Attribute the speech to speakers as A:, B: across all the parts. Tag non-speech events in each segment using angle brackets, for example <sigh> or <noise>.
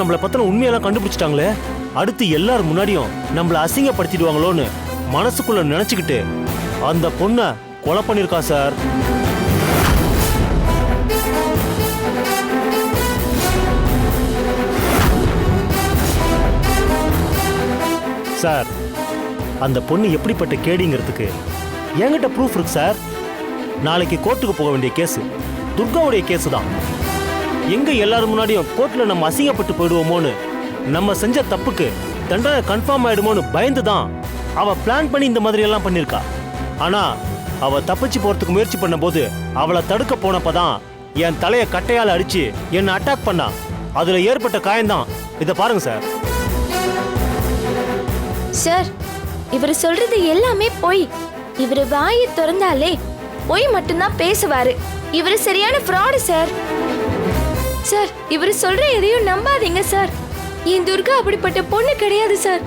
A: நம்மள பத்தின உண்மையெல்லாம் கண்டுபிடிச்சிட்டாங்களே. அடுத்து எல்லார் முன்னாடியும் நம்மளை அசிங்கப்படுத்திடுவாங்களோன்னு மனசுக்குள்ள நினைச்சுக்கிட்டு அந்த பொண்ணை கொலை பண்ணியிருக்கா சார். சார் அந்த பொண்ணு எப்படிப்பட்ட கேடிங்கிறதுக்கு என்கிட்ட ப்ரூஃப் இருக்கு சார். நாளைக்கு கோர்ட்டுக்கு போக வேண்டிய கேஸ் துர்காவுடைய கேஸ் தான் எங்க எல்லாரும் முன்னாடியும் கோர்ட்ல நம்ம அசிங்கப்பட்டு போயிடுவோமோன்னு? நம்ம செஞ்ச தப்புக்கு தண்டனை கன்ஃபார்ம் ஆயிடுமோன்னு பயந்து தான் அவ பிளான் பண்ணி இந்த மாதிரி எல்லாம் பண்ணிருக்கா ஆனா அவ தப்பிச்சு போறதுக்கு முயற்சி பண்ணும்போது அவளை தடுக்க போனப்பதான் என் தலையை கட்டையால அடிச்சு என்னை அட்டாக் பண்ணா. அதுல ஏற்பட்ட காயம்தான். இதை பாருங்க சார்
B: சார் இவர் சொல்றது எல்லாமே பொய். இவர் வாயை திறந்தாலே பொய் மட்டும்தான் பேசுவாரு. இவர் சரியான ஃப்ராடு சார் சார் இவர் சொல்ற எதையும் நம்பாதீங்க சார். என் துர்கா அப்படிப்பட்ட பொண்ணு கிடையாது சார்.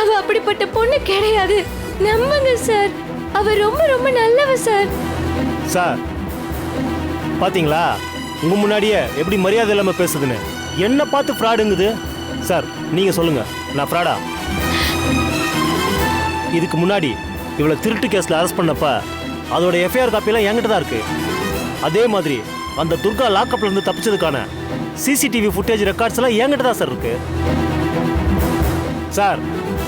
B: அவ அப்படிப்பட்ட பொண்ணு கிடையாது. நம்புங்க சார். அவ ரொம்ப ரொம்ப நல்லவ சார்.
A: சார் பாத்தீங்களா? உங்க முன்னாடியே எப்படி மரியாதை இல்லாம பேசுதுன்னு. என்ன பார்த்து ஃப்ராடுங்குது சார் நீங்க சொல்லுங்க. நான் ஃப்ராடா இதுக்கு முன்னாடி இவளை திருட்டு கேஸில் அரெஸ்ட் பண்ணப்ப அதோட எஃப்ஐஆர் காப்பியெல்லாம் என்கிட்ட தான் இருக்கு. அதே மாதிரி அந்த துர்கா லாக்அப்ல இருந்து தப்பிச்சதுக்கான சிசிடிவி ஃபுட்டேஜ் ரெக்கார்ட்ஸ் எல்லாம் என்கிட்ட தான் சார் இருக்கு. சார்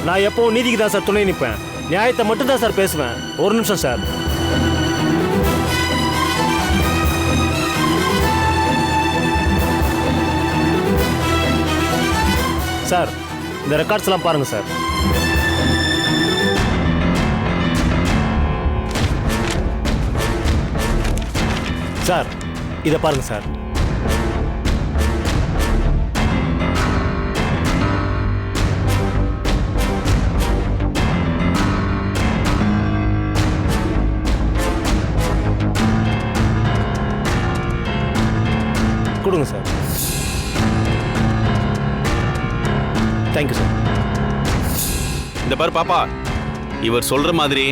A: நான் எப்பவும் நீதிக்கு தான் சார் துணை நிற்பேன். நியாயத்தை மட்டும் தான் சார் பேசுவேன். ஒரு நிமிஷம் சார் சார் இந்த ரெக்கார்ட்ஸ் எல்லாம் பாருங்க சார் இதை பாருங்க சார். கொடுங்க சார். தேங்க்யூ சார்
C: இந்த பாரு பாப்பா இவர் சொல்ற மாதிரி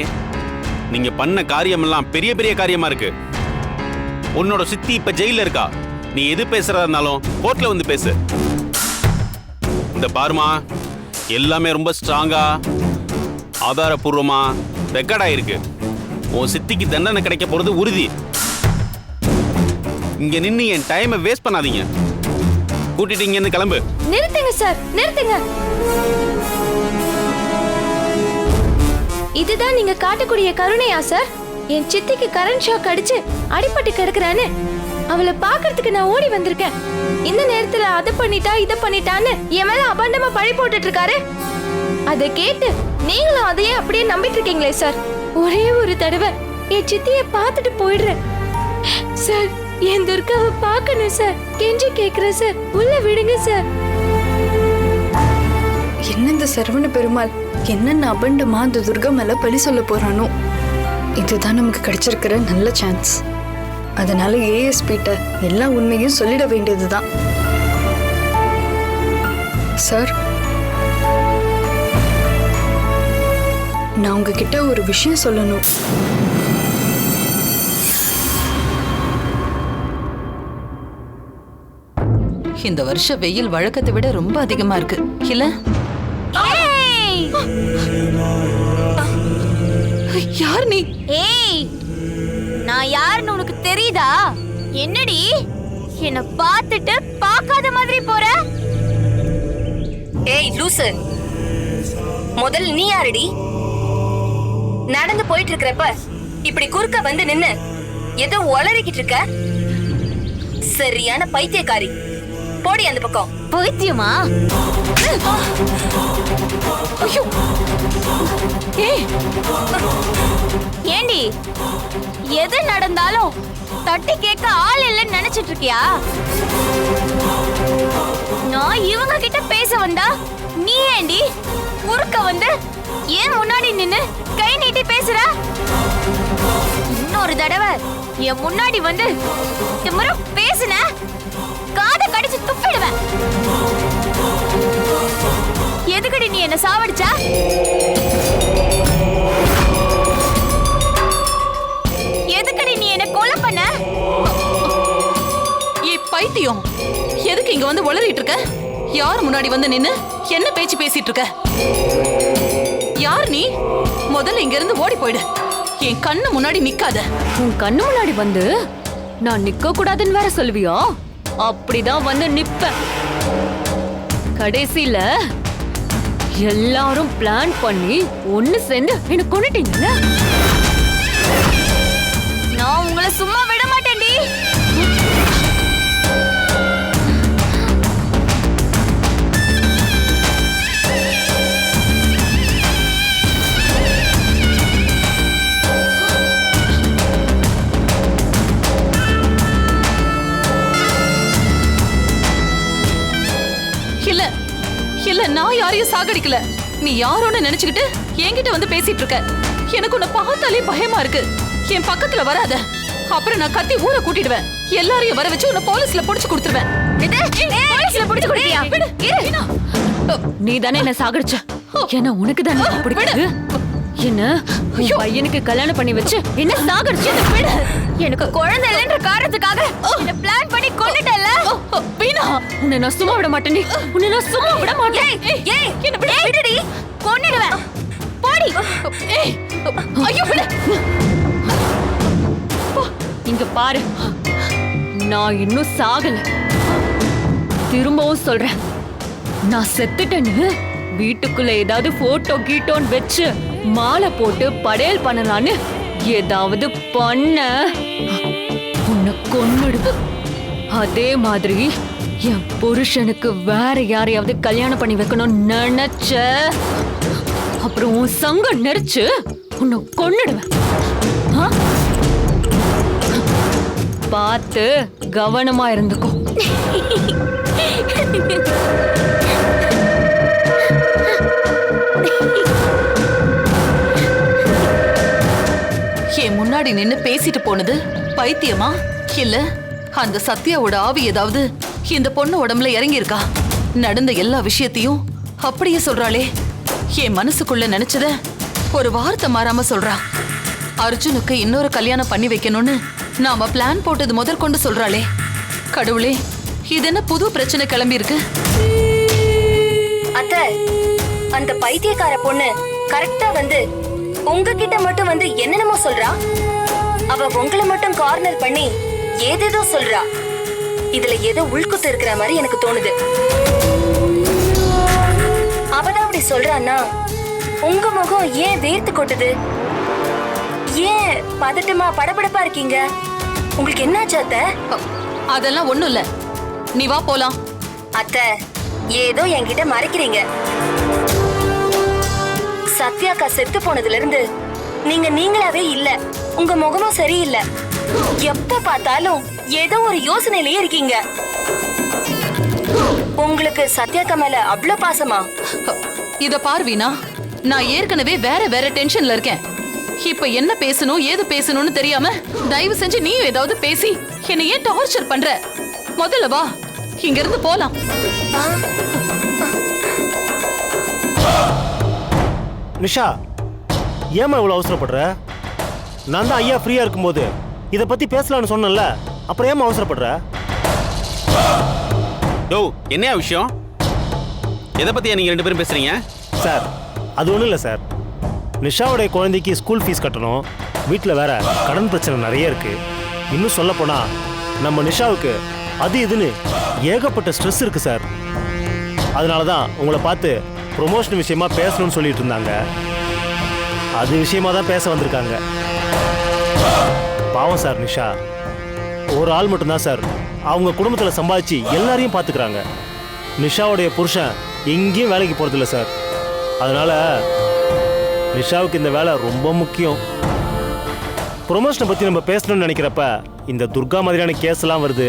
C: நீங்க பண்ண காரியமெல்லாம் பெரிய பெரிய காரியமா இருக்கு. உன்னோட சித்தி இப்ப ஜெயில இருக்கா? நீ எது பேசுறதா இருந்தாலும் கோர்ட்ல வந்து பேசு. இந்த பாருமா எல்லாமே ரொம்ப ஸ்ட்ராங்கா ஆதாரபூர்வமா ரெக்கார்ட் ஆயிருக்கு. உன் சித்திக்கு தண்டனை கிடைக்க போறது உறுதி. இங்க நின்னு என் டைமை வேஸ்ட் பண்ணாதீங்க. கூட்டிட்டு இங்க இருந்து கிளம்பு.
B: நிறுத்துங்க சார் நிறுத்துங்க. இதுதான் நீங்க காட்டக்கூடிய கருணையா சார் என் சித்திக்கு கரண்ட் ஷாக் அடிச்சு அடிபட்டு கிடக்குறான்னு. அவளை பாக்குறதுக்கு நான் ஓடி வந்திருக்கேன். இந்த நேரத்துல அதை பண்ணிட்டா இதை பண்ணிட்டான்னு என் மேல அபண்டமா பழி போட்டுட்டு இருக்காரு அதை கேட்டு நீங்களும் அதையே அப்படியே நம்பிட்டு இருக்கீங்களே சார் ஒரே ஒரு தடவை என் சித்திய பார்த்துட்டு போயிடுறேன். சார் என் துர்காவை பார்க்கணும் சார் கெஞ்சி கேக்குறேன் சார் உள்ள விடுங்க சார்
D: என்ன இந்த சரவண பெருமாள்? என்னென்ன அபண்டமா அந்த துர்கா மேல பழி சொல்ல போறானோ? இதுதான் நமக்கு கிடைச்சிருக்கிற நல்ல சான்ஸ் அதனால ஏஎஸ்பிட்ட எல்லா உண்மையும் சொல்லிட வேண்டியதுதான். சார் நான் உங்ககிட்ட ஒரு விஷயம் சொல்லணும்.
E: இந்த வருஷ வெயில் வழக்கத்தை விட ரொம்ப அதிகமா இருக்கு. இல்ல? யார் நீ?
B: ஏய் நான் யாருன்னு உனக்கு தெரியுதா? என்னடி? என்ன பார்த்துட்டு பார்க்காத மாதிரி போற?
F: ஏய் லூசு. முதல் நீ யாரடி? நடந்து போயிட்டு இருக்கிறப்ப இப்படி குறுக்க வந்து நின்னு ஏதோ உளறிக்கிட்டு இருக்க சரியான பைத்தியக்காரி. போடி அந்த பக்கம்.
B: பைத்தியமா ஏண்டி? எது நடந்தாலும் தட்டி கேட்க ஆள் இல்லைன்னு நினைச்சிட்டு இருக்கியா? நான் இவங்க கிட்ட பேச வந்தா நீ ஏண்டி? குறுக்க வந்து ஏன் முன்னாடி நின்னு கை நீட்டி பேசுற? இன்னொரு தடவை என் முன்னாடி வந்து பேசுன? கடிச்சு துப்பிடுவேன். எதுக்கடி நீ என்ன சாவடிச்சா? எதுக்கடி நீ என்ன கொலை பண்ண?
E: ஏ பைத்தியம். எதுக்கு இங்க வந்து உளறிட்டு இருக்க? யார் முன்னாடி வந்து நின்னு என்ன பேச்சு பேசிட்டு இருக்க? யார் நீ? முதல்ல இங்க இருந்து ஓடி போயிடு. என் கண்ணு முன்னாடி நிக்காத.
G: உன் கண்ணு முன்னாடி வந்து நான் நிக்க கூடாதுன்னு வேற சொல்லுவியா? அப்படிதான் வந்து நிப்பேன். கடைசியில எல்லாரும் பிளான் பண்ணி ஒண்ணு சேர்ந்து என்ன கொண்டுட்டீங்கல்ல நான் உங்களை சும்மா
E: சாகடிக்கல நீ யாரோன்னு நினைச்சுக்கிட்டு என்கிட்ட வந்து பேசிட்டு இருக்க எனக்கு உன்னை பார்த்தாலே பயமா இருக்கு என் பக்கத்துல வராத அப்புறம் நான் கத்தி ஊரை கூட்டிடுவேன் எல்லாரையும் வர வச்சு உன்னை போலீஸ்ல புடிச்சு கொடுத்துருவேன்
G: போலீஸ்ல பிடிச்சு கொடுத்தியா நீ தானே என்ன சாகடிச்ச ஏன்னா உனக்கு தானே பிடிக்குது என்ன பையனுக்கு கல்யாணம் பண்ணி வச்சு என்ன சாகடிச்சு எனக்கு குழந்தை இல்லைன்ற காரணத்துக்காக உன்னை நான் சும்மா விட மாட்டேன். உன்னை நான் சும்மா விட மாட்டேன்.
E: ஏய் என்ன விடு.
G: விடுடி கொன்னிடுவேன். போடி.
E: ஏய் ஐயோ விடு.
G: இங்க பாரு. நான் இன்னும் சாகல. திரும்பவும் சொல்றேன். நான் செத்துட்டேன்னு வீட்டுக்குள்ள ஏதாவது போட்டோ கீட்டோன்னு வச்சு மாலை போட்டு படையல் பண்ணலான்னு ஏதாவது பண்ண. உன்னை கொன்னுடுது அதே மாதிரி என் புருஷனுக்கு வேற யாரையாவது கல்யாணம் பண்ணி வைக்கணும்னு நினைச்ச? அப்புறம் உன் சங்கம் நெரிச்சு உன்னை கொன்னுடுவேன். பார்த்து கவனமா இருந்துக்கோ.
E: என் முன்னாடி நின்னு பேசிட்டு போனது? பைத்தியமா? இல்ல அந்த சத்யாவோட ஆவி ஏதாவது இந்த பொண்ணு உடம்புல இறங்கி இருக்கா நடந்த எல்லா விஷயத்தையும் அப்படியே சொல்றாளே. என் மனசுக்குள்ள நினைச்சத ஒரு வார்த்தை மாறாம சொல்றா. அர்ஜுனுக்கு இன்னொரு கல்யாணம் பண்ணி வைக்கணும்னு நாம பிளான் போட்டது முதற்கொண்டு சொல்றாளே. கடவுளே இது என்ன புது பிரச்சனை கிளம்பி இருக்கு?
F: அத்த அந்த பைத்தியக்கார பொண்ணு கரெக்டா வந்து உங்ககிட்ட மட்டும் வந்து என்னென்னமோ சொல்றா. அவ உங்களை மட்டும் கார்னர் பண்ணி ஏதேதோ சொல்றா. இதுல ஏதோ உள்குத்து இருக்கிற மாதிரி எனக்கு தோணுது. அவதான் அப்படி சொல்றான்னா உங்க முகம் ஏன் வேர்த்து கொட்டுது? ஏன் பதட்டமா படபடப்பா இருக்கீங்க? உங்களுக்கு என்னாச்சு அத்தை?
E: அதெல்லாம் ஒண்ணும் இல்ல. நீ வா போலாம்.
F: அத்தை ஏதோ என்கிட்ட மறைக்கிறீங்க. சத்யாக்கா செத்து போனதுல இருந்து நீங்க நீங்களாவே இல்ல. உங்க முகமும் சரியில்லை. எப்ப பார்த்தாலும் ஏதோ ஒரு யோசனையிலேயே இருக்கீங்க. உங்களுக்கு சத்யாக்கா மேல அவ்வளவு பாசமா?
E: இத பார் வீணா. நான் ஏற்கனவே வேற வேற டென்ஷன்ல இருக்கேன். இப்ப என்ன பேசணும் ஏது பேசணும்னு தெரியாம தயவு செஞ்சு நீ ஏதாவது பேசி என்னை ஏன் டார்ச்சர் பண்ற? முதல்ல வா இங்க இருந்து போலாம்.
A: நிஷா ஏமா இவ்வளோ அவசரப்படுற? நான் தான் ஐயா ஃப்ரீயா இருக்கும்போது இதை பத்தி பேசலாம்னு சொன்னேன்ல. அப்புறம் ஏமா அவசரப்படுற?
C: யோ என்னையா விஷயம்? எதை பத்தியா நீங்க ரெண்டு பேரும் பேசுறீங்க?
A: சார் அது ஒன்றும் இல்லை சார். நிஷாவுடைய குழந்தைக்கு ஸ்கூல் ஃபீஸ் கட்டணும். வீட்டில் வேற கடன் பிரச்சனை நிறைய இருக்கு. இன்னும் சொல்ல போனா நம்ம நிஷாவுக்கு அது இதுன்னு ஏகப்பட்ட ஸ்ட்ரெஸ் இருக்கு சார். அதனால தான் உங்களை பார்த்து ப்ரொமோஷன் விஷயமா பேசணும்னு சொல்லிட்டு இருந்தாங்க. அது விஷயமா தான் பேச வந்திருக்காங்க. பாவம் சார் நிஷா. ஒரு ஆள் மட்டும்தான் சார். அவங்க குடும்பத்தில் சம்பாதிச்சு எல்லாரையும் பார்த்துக்கிறாங்க நிஷாவுடைய புருஷன் எங்கேயும் வேலைக்கு போகிறதில்ல சார். அதனால நிஷாவுக்கு இந்த வேலை ரொம்ப முக்கியம். ப்ரொமோஷனை பற்றி நம்ம பேசணும்னு நினைக்கிறப்ப இந்த துர்கா மாதிரியான கேஸ் எல்லாம் வருது.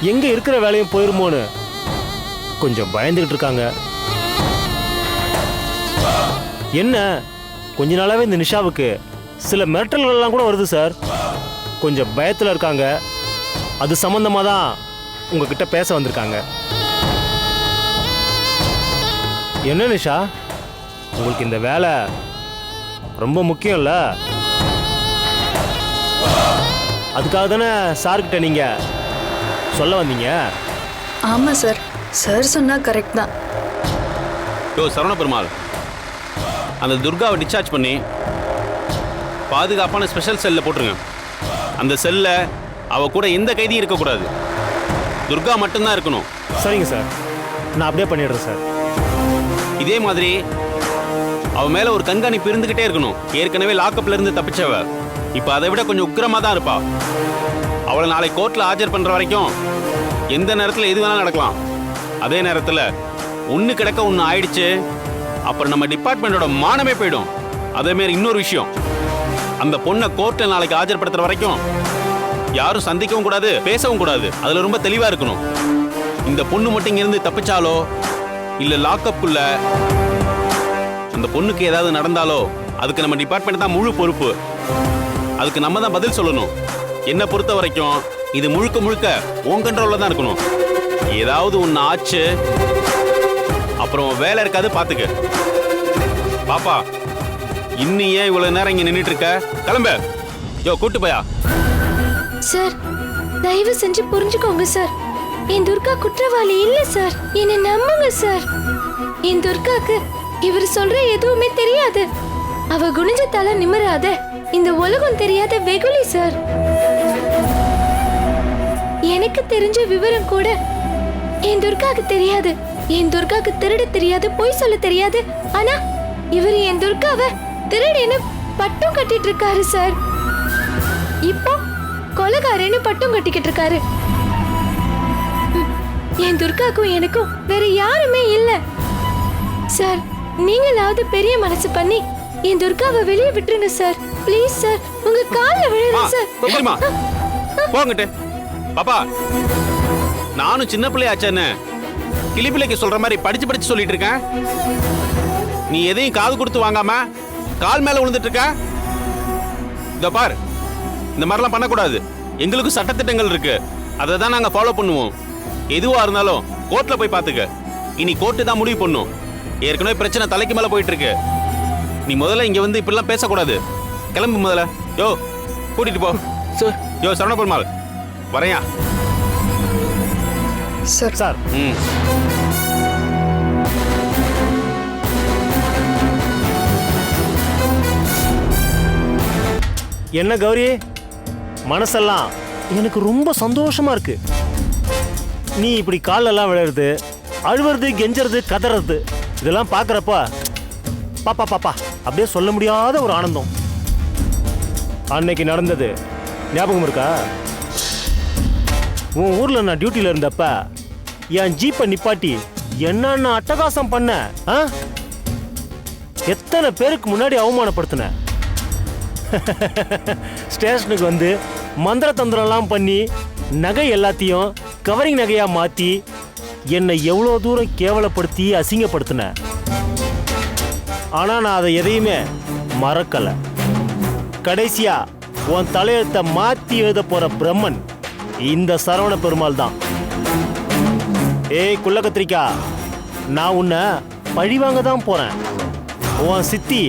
A: எங்கே இருக்கிற வேலையும் போயிருமோன்னு கொஞ்சம் பயந்துகிட்டு இருக்காங்க. என்ன? கொஞ்ச நாளாவே இந்த நிஷாவுக்கு சில மிரட்டல்கள்லாம் கூட வருது சார். கொஞ்சம் பயத்தில் இருக்காங்க. அது சம்மந்தமாக தான் உங்ககிட்ட பேச வந்திருக்காங்க. என்ன நிஷா? உங்களுக்கு இந்த வேலை ரொம்ப முக்கியம்ல? அதுக்காக தானே சார்கிட்ட நீங்கள் சொல்ல வந்தீங்க?
D: ஆமாம் சார் சார் சொன்னா கரெக்ட் தான்.
C: யோ சரவண பெருமாள் அந்த துர்காவை டிஸ்சார்ஜ் பண்ணி பாதுகாப்பான ஸ்பெஷல் செல்லில் போட்டுருங்க. அந்த செல்ல அவ கூட எந்த கைதியும் இருக்கக்கூடாது. துர்கா மட்டும்தான் இருக்கணும்.
A: சரிங்க சார். நான் அப்படியே பண்ணிடுறேன் சார்.
C: இதே மாதிரி அவ மேல ஒரு கண்காணிப்பு இருந்துகிட்டே இருக்கணும். ஏற்கனவே லாக்கப்ல இருந்து தப்பிச்சவ. இப்ப அதை விட கொஞ்சம் உக்கிரமா தான் இருப்பா. அவளை நாளை கோர்ட்ல ஆஜர் பண்ற வரைக்கும் எந்த நேரத்துல எது வேணாலும் நடக்கலாம். அதே நேரத்துல ஒண்ணு கிடக்க ஒண்ணு ஆயிடுச்சு. அப்புறம் நம்ம டிபார்ட்மெண்டோட மானமே போயிடும். அதே மாதிரி இன்னொரு விஷயம். அந்த பொண்ணை கோர்ட்ல நாளைக்கு ஆஜர்படுத்துற வரைக்கும் யாரும் சந்திக்கவும் கூடாது பேசவும் கூடாது. அதுல ரொம்ப தெளிவா இருக்கணும். இந்த பொண்ணு மட்டும் இங்க இருந்து தப்பிச்சாலோ இல்ல லாக்கப்புள்ள அந்த பொண்ணுக்கு ஏதாவது நடந்தாலோ அதுக்கு நம்ம டிபார்ட்மெண்ட் தான் முழு பொறுப்பு. அதுக்கு நம்ம தான் பதில் சொல்லணும். என்ன பொறுத்த வரைக்கும் இது முழுக்க முழுக்க உன் கண்ட்ரோல்ல தான் இருக்கணும். ஏதாவது ஒன்று ஆச்சு அப்புறம் வேலை இருக்காது பார்த்துக்க பாப்பா இன்னும் ஏன் இவ்வளவு நேரம் இங்க நின்றுட்டு இருக்க? கிளம்பு. யோ கூட்டு போயா?
B: சார் தயவு செஞ்சு புரிஞ்சுக்கோங்க சார். என் துர்கா குற்றவாளி இல்ல சார். என்னை நம்புங்க சார். என் துர்காக்கு இவர் சொல்ற எதுவுமே தெரியாது. அவ குனிஞ்ச தலை நிமிராத இந்த உலகம் தெரியாத வெகுளி சார். எனக்கு தெரிஞ்ச விவரம் கூட என் துர்காக்கு தெரியாது. என் துர்காக்கு திருட தெரியாது பொய் சொல்ல தெரியாது. ஆனா இவர் என் துர்காவை திருடின்னு பட்டம் கட்டிட்டு இருக்காரு சார். இப்போ கொலகாரன்னு பட்டம் கட்டிக்கிட்டு இருக்காரு என் துர்காக்கும் எனக்கும் வேற யாருமே இல்ல. சார் நீங்களாவது பெரிய மனசு பண்ணி என் துர்காவை வெளியே விட்டுருங்க சார். Please sir. உங்க கால்ல விழுறேன் சார்.
C: போங்கட்டு. பாப்பா நானும் சின்ன பிள்ளையாச்சேன்னு கிளிப்பிள்ளைக்கு சொல்ற மாதிரி படிச்சு படிச்சு சொல்லிட்டு இருக்கேன். நீ எதையும் காது கொடுத்து வாங்காம கால் மேல விழுந்துட்டு இருக்க இதோ பார். இந்த மாதிரிலாம் பண்ணக்கூடாது. எங்களுக்கும் சட்டத்திட்டங்கள் இருக்கு. அதை தான் நாங்க ஃபாலோ பண்ணுவோம். எதுவா இருந்தாலும் கோர்ட்ல போய் பாத்துக்க. இனி கோர்ட்டு தான் முடிவு பண்ணும். ஏற்கனவே பிரச்சனை தலைக்கு மேல போயிட்டு இருக்கு நீ முதல்ல இங்க வந்து இப்படிலாம் பேசக்கூடாது. கிளம்பு முதல்ல. யோ கூட்டிட்டு போ.
H: சார்.
C: யோ சரவண பெருமாள் வரையா.
D: Sir
A: sir.
C: ம்.
A: என்ன கௌரி? மனசெல்லாம் எனக்கு ரொம்ப சந்தோஷமா இருக்கு. நீ இப்படி காலெல்லாம் விளையாடுது அழுவுறது கெஞ்சறது கதறது இதெல்லாம் பார்க்குறப்ப பாப்பா பாப்பா அப்படியே சொல்ல முடியாத ஒரு ஆனந்தம். அன்னைக்கு நடந்தது. ஞாபகம் இருக்கா? உன் ஊர்ல நான் டியூட்டியில் இருந்தப்ப என் ஜீப்பை நிப்பாட்டி என்னென்ன அட்டகாசம் பண்ண ஆ? எத்தனை பேருக்கு முன்னாடி அவமானப்படுத்தின? <laughs> ஸ்டேஷனுக்கு வந்து மந்திர தந்திரம்லாம் பண்ணி நகை எல்லாத்தையும் கவரிங் நகையாக மாற்றி என்னை எவ்வளோ தூரம் கேவலப்படுத்தி அசிங்கப்படுத்தின. ஆனால் நான் அதை எதையுமே மறக்கலை. கடைசியாக உன் தலையெழுத்தை மாற்றி எழுத போகிற பிரம்மன் இந்த சரவண பெருமாள் தான். ஏய் குள்ள கத்திரிக்கா நான் உன்னை பழிவாங்க தான் போகிறேன் உன் சித்தி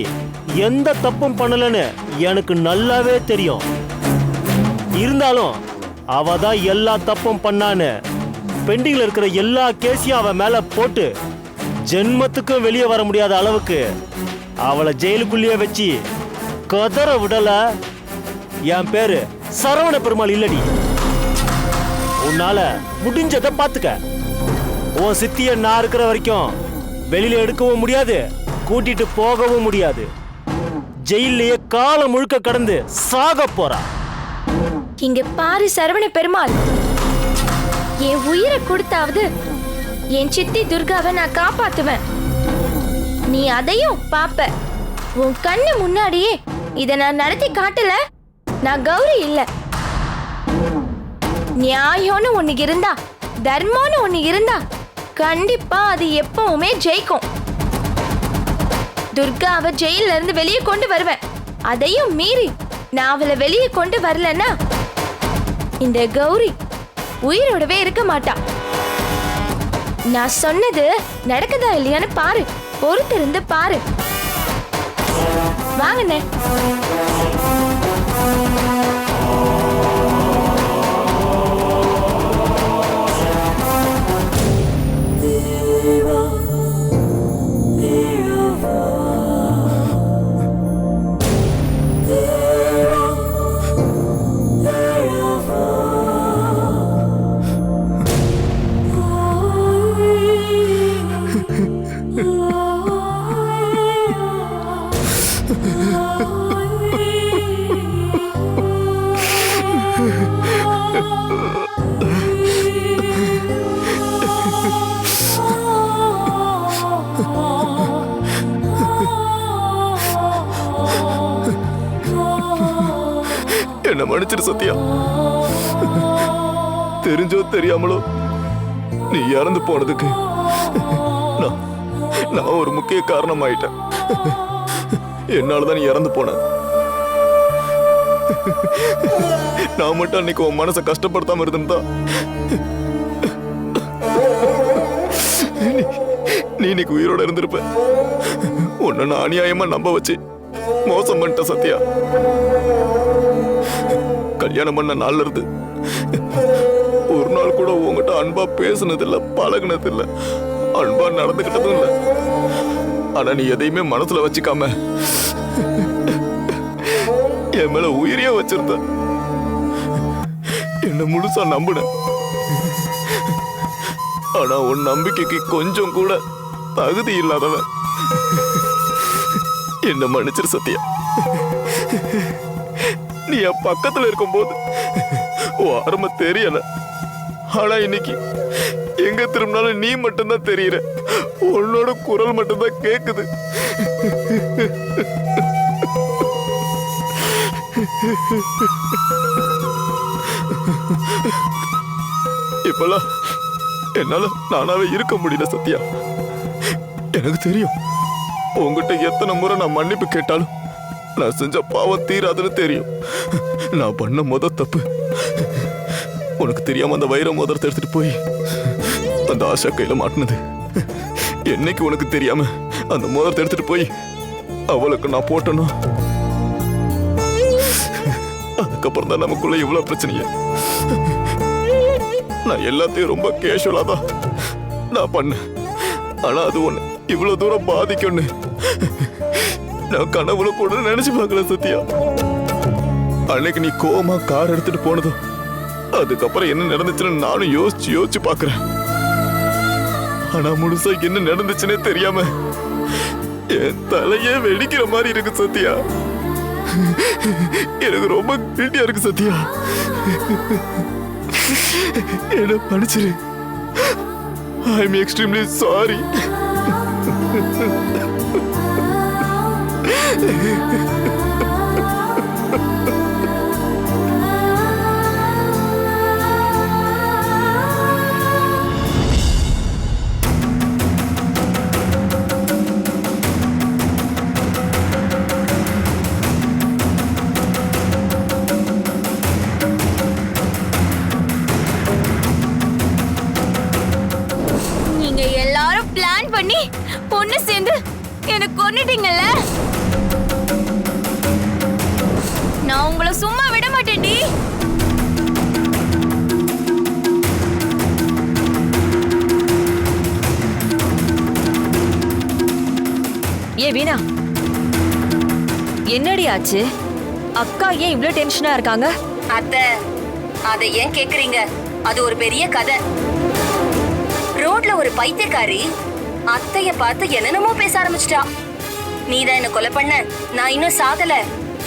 A: எந்த தப்பும் பண்ணலன்னு எனக்கு நல்லாவே தெரியும். இருந்தாலும் அவ தான் எல்லா தப்பும் பண்ணான்னு பெண்டிங்ல இருக்கிற எல்லா கேஸையும் அவன் மேல போட்டு ஜென்மத்துக்கும் வெளியே வர முடியாத அளவுக்கு அவளை ஜெயிலுக்குள்ளேயே வச்சு கதற விடல. என் பேரு சரவண பெருமாள் இல்லடி. உன்னால முடிஞ்சதை பாத்துக்க. உன் சித்திய நான் இருக்கிற வரைக்கும் வெளியில எடுக்கவும் முடியாது கூட்டிட்டு போகவும் முடியாது. ஜெயிலையே காலம் முழுக்க கடந்து சாக போறா.
B: இங்க பாரு சரவண பெருமாள். என் உயிரை கொடுத்தாவது என் சித்தி துர்காவை நான் காப்பாத்துவேன். நீ அதையும் பாப்ப. உன் கண்ணு முன்னாடியே இத நான் நடத்தி காட்டல. நான் கௌரி இல்ல. நியாயம்னு ஒண்ணு இருந்தா தர்மம்னு ஒண்ணு இருந்தா கண்டிப்பா அது எப்பவுமே ஜெயிக்கும். துர்காவை ஜெயில இருந்து வெளியே கொண்டு வருவேன். அதையும் மீறி நான் அவளை வெளியே கொண்டு வரலன்னா இந்த கௌரி உயிரோடவே இருக்க மாட்டா. நான் சொன்னது நடக்குதா இல்லையான்னு பாரு. பொறுத்திருந்து பாரு. வாங்கண்ணே.
H: மன்னிச்சிரு சத்யா. தெரிஞ்சோ தெரியாமலோ நீ இறந்து போனதுக்கு நான் நான் ஒரு முக்கிய காரணமாயிட்டேன். என்னாலதான் நீ இறந்து போன. நான் மட்டும் அன்னைக்கு உன் மனசை கஷ்டப்படுத்தாம இருந்திருந்தா நீ இன்னைக்கு உயிரோட இருந்திருப்ப. உன்னை நான் அநியாயமா நம்ப வச்சு மோசம் பண்ணிட்ட சத்யா. கல்யாணம் பண்ண நாள்ல இருந்து ஒரு நாள் கூட உங்ககிட்ட அன்பா பேசினதில்ல பழகினதில்ல. அன்பா நடந்துகிட்டதும் இல்லை. ஆனா நீ எதையுமே மனசுல வச்சுக்காம என் மேல உயிரியே வச்சிருந்த. என்ன முழுசா நம்புன. ஆனா உன் நம்பிக்கைக்கு கொஞ்சம் கூட தகுதி இல்லாதவன். என்ன மன்னிச்சிரு சத்யா. நீ என் பக்கத்துல இருக்கும்போது போது அருமை தெரியல. ஆனா இன்னைக்கு எங்க திரும்பினாலும் நீ மட்டும்தான் தெரியற. உன்னோட குரல் மட்டும்தான் கேக்குது. இப்பெல்லாம் என்னால நானாவே இருக்க முடியல சத்யா. எனக்கு தெரியும். உங்ககிட்ட எத்தனை முறை நான் மன்னிப்பு கேட்டாலும் நான் செஞ்ச பாவம் தீராதுன்னு தெரியும். நான் பண்ண முத தப்பு. உனக்கு தெரியாம அந்த வைர மோதிரத்தை எடுத்துட்டு போய் அந்த ஆஷா கையில மாட்டினது. என்னைக்கு உனக்கு தெரியாம அந்த மோதிரத்தை எடுத்துட்டு போய் அவளுக்கு நான் போட்டனோ? அதுக்கப்புறம் தான் நமக்குள்ள இவ்வளவு பிரச்சனையே. நான் எல்லாத்தையும் ரொம்ப கேஷுவலா தான் நான் பண்ணேன். ஆனா அது ஒண்ணு இவ்வளவு தூரம் பாதிக்கும்னு நான் கனவுல கூட நினைச்சு பார்க்கல சத்யா. அன்னைக்கு நீ கோமா கார் எடுத்துட்டு போனதும் அதுக்கப்புறம் என்ன நடந்துச்சுன்னு நானும் யோசிச்சு யோசிச்சு பாக்குறேன் ஆனா முழுசா என்ன நடந்துச்சுன்னே தெரியாம என் தலையே வெடிக்கிற மாதிரி இருக்கு சத்யா. எனக்கு ரொம்ப கில்ட்டியா இருக்கு சத்யா. என்ன மன்னிச்சிரு ஐ எம் எக்ஸ்ட்ரீம்லி சாரி
I: 嗯 <laughs> என்னடி ஆச்சு? அக்கா ஏன் இவ்வளோ டென்ஷனா இருக்காங்க?
F: அத்தை அதை ஏன் கேக்குறீங்க? அது ஒரு பெரிய கதை. ரோட்ல ஒரு பைத்தியக்காரி அத்தைய பார்த்து என்னென்னமோ பேச ஆரம்பிச்சிட்டா. நீ தான் என்ன கொலை பண்ண. நான் இன்னும் சாகல.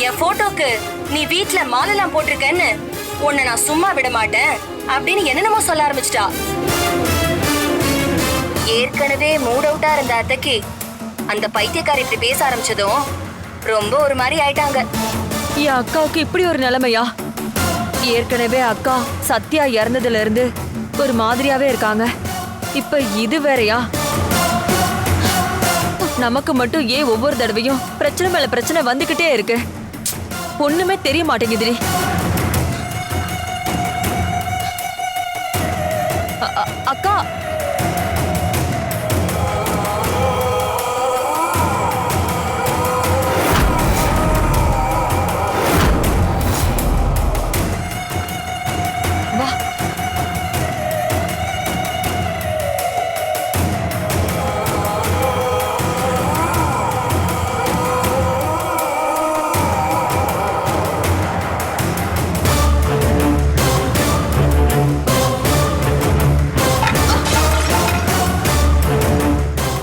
F: என் போட்டோக்கு நீ வீட்ல மாலெல்லாம் போட்டிருக்கேன்னு உன்னை நான் சும்மா விட மாட்டேன் அப்படின்னு என்னென்னமோ சொல்ல ஆரம்பிச்சிட்டா. ஏற்கனவே மூட் அவுட்டா இருந்த அத்தைக்கு அந்த பைத்தியக்காரி இப்படி பேச ஆரம்பிச்சதும் ரொம்ப ஒரு மாதிரி ஆயிட்டாங்க.
I: என் அக்காவுக்கு இப்படி ஒரு நிலைமையா? ஏற்கனவே அக்கா சத்யா இறந்ததுல இருந்து ஒரு மாதிரியாவே இருக்காங்க. இப்ப இது வேறயா? நமக்கு மட்டும் ஏன் ஒவ்வொரு தடவையும் பிரச்சனை மேல பிரச்சனை வந்துகிட்டே இருக்கு? ஒண்ணுமே தெரிய மாட்டேங்குதுடி. அக்கா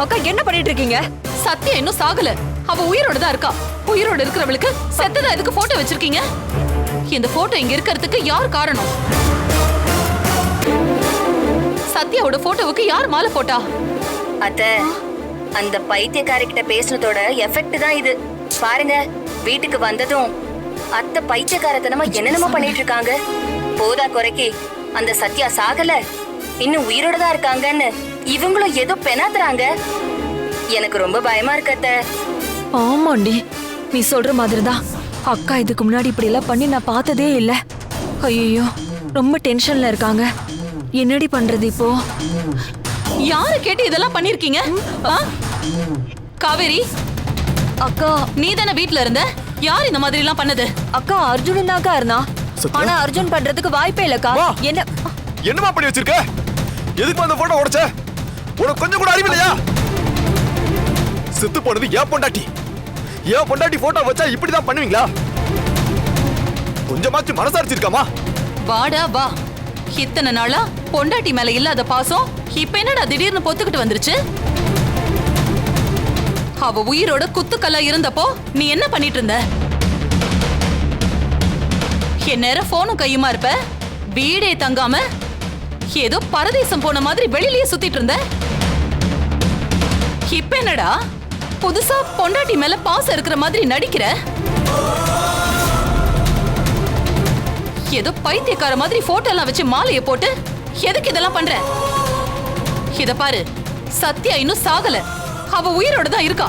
I: அக்கா என்ன பண்ணிட்டு இருக்கீங்க?
E: சத்யா இன்னும் சாகல. அவ உயிரோட தான் இருக்கா. உயிரோட இருக்கிறவளுக்கு செத்ததா எதுக்கு போட்டோ வச்சிருக்கீங்க? இந்த போட்டோ இங்க இருக்கிறதுக்கு யார் காரணம்? சத்யாவோட போட்டோவுக்கு யார் மாலை போட்டா?
F: அத்த அந்த பைத்தியக்காரி கிட்ட பேசுனதோட எஃபெக்ட் தான் இது. பாருங்க வீட்டுக்கு வந்ததும் அத்தை பைத்தியக்காரத்தனமா என்னென்னமோ பண்ணிட்டு இருக்காங்க. போதா குறைக்கு அந்த சத்யா சாகல. இன்னும் உயிரோட தான் இருக்காங்கன்னு இவங்களும் ஏதோ பெனாத்துறாங்க எனக்கு ரொம்ப பயமா இருக்கு அத்தை.
I: ஆமாண்டி நீ சொல்ற மாதிரி தான் அக்கா இதுக்கு முன்னாடி இப்படி எல்லாம் பண்ணி நான் பார்த்ததே இல்ல. ஐயோ ரொம்ப டென்ஷன்ல இருக்காங்க. என்னடி பண்றது இப்போ?
E: யாரு கேட்டு இதெல்லாம் பண்ணிருக்கீங்க? ஆ? காவேரி
I: அக்கா.
E: நீ தானே வீட்ல இருந்த? யார் இந்த மாதிரி எல்லாம் பண்ணது?
I: அக்கா அர்ஜுனன் தாக்கா இருந்தா? ஆனா அர்ஜுன் பண்றதுக்கு வாய்ப்பே இல்லக்கா. என்ன?
H: என்னமா பண்ணி வச்சிருக்க? எதுக்கு அந்த போட்டோ உடைச்ச? உனக்கு கொஞ்சம் கூட அறிவில்லையா? செத்து போனது ஏன் பொண்டாட்டி. ஏன் பொண்டாட்டி போட்டோ வச்சா இப்படிதான் பண்ணுவீங்களா? கொஞ்சமாச்சும் மனசாட்சி இருக்காமா
E: வாடா வா. இத்தனை நாளா பொண்டாட்டி மேல இல்லாத பாசம் இப்ப என்னடா திடீர்னு பொத்துக்கிட்டு வந்துருச்சு? அவ உயிரோட குத்துக்கல்லா இருந்தப்போ நீ என்ன பண்ணிட்டு இருந்த? என் நேரம் போனும் கையுமா இருப்ப? வீடே தங்காம ஏதோ பரதேசம் போன மாதிரி வெளியிலேயே சுத்திட்டு இருந்த. இப்ப என்னடா? புதுசா பொண்டாட்டி மேல பாசம் இருக்கிற மாதிரி நடிக்கிற? ஏதோ பைத்தியக்கார மாதிரி போட்டோ எல்லாம் வச்சு மாலைய போட்டு எதுக்கு இதெல்லாம் பண்ற? இத பாரு சத்யா இன்னும் சாகல. அவ உயிரோட தான் இருக்கா.